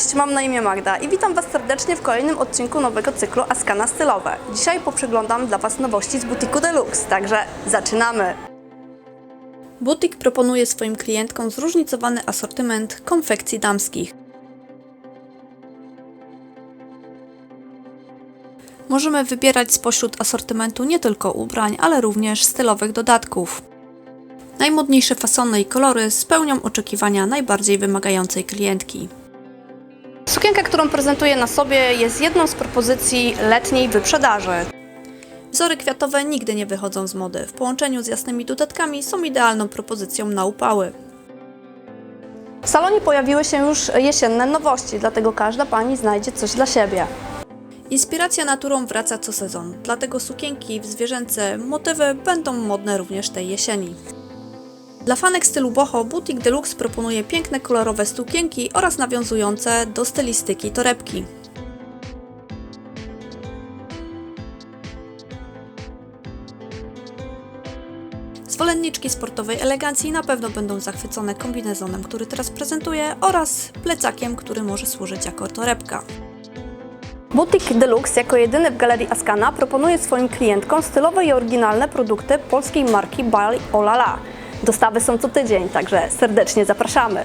Cześć, mam na imię Magda i witam Was serdecznie w kolejnym odcinku nowego cyklu Askana Stylowe. Dzisiaj poprzeglądam dla Was nowości z butiku Deluxe, także zaczynamy! Butik proponuje swoim klientkom zróżnicowany asortyment konfekcji damskich. Możemy wybierać spośród asortymentu nie tylko ubrań, ale również stylowych dodatków. Najmodniejsze fasony i kolory spełnią oczekiwania najbardziej wymagającej klientki. Sukienka, którą prezentuję na sobie, jest jedną z propozycji letniej wyprzedaży. Wzory kwiatowe nigdy nie wychodzą z mody. W połączeniu z jasnymi dodatkami są idealną propozycją na upały. W salonie pojawiły się już jesienne nowości, dlatego każda pani znajdzie coś dla siebie. Inspiracja naturą wraca co sezon, dlatego sukienki w zwierzęce motywy będą modne również tej jesieni. Dla fanek stylu boho Boutique Deluxe proponuje piękne kolorowe sukienki oraz nawiązujące do stylistyki torebki. Zwolenniczki sportowej elegancji na pewno będą zachwycone kombinezonem, który teraz prezentuję oraz plecakiem, który może służyć jako torebka. Boutique Deluxe jako jedyny w galerii Askana proponuje swoim klientkom stylowe i oryginalne produkty polskiej marki By Olala. Dostawy są co tydzień, także serdecznie zapraszamy.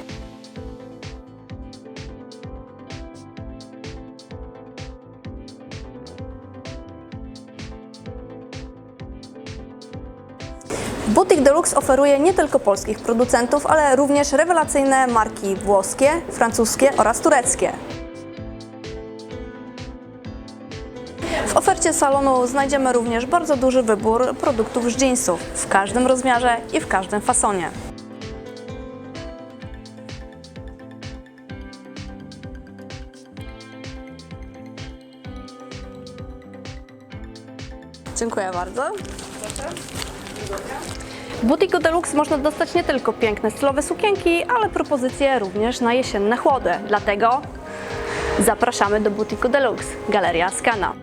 Boutique Deluxe oferuje nie tylko polskich producentów, ale również rewelacyjne marki włoskie, francuskie oraz tureckie. W ofercie salonu znajdziemy również bardzo duży wybór produktów z jeansów w każdym rozmiarze i w każdym fasonie. Dziękuję bardzo. W Butiku Deluxe można dostać nie tylko piękne stylowe sukienki, ale propozycje również na jesienne chłody. Dlatego zapraszamy do Butiku Deluxe, Galeria Skana.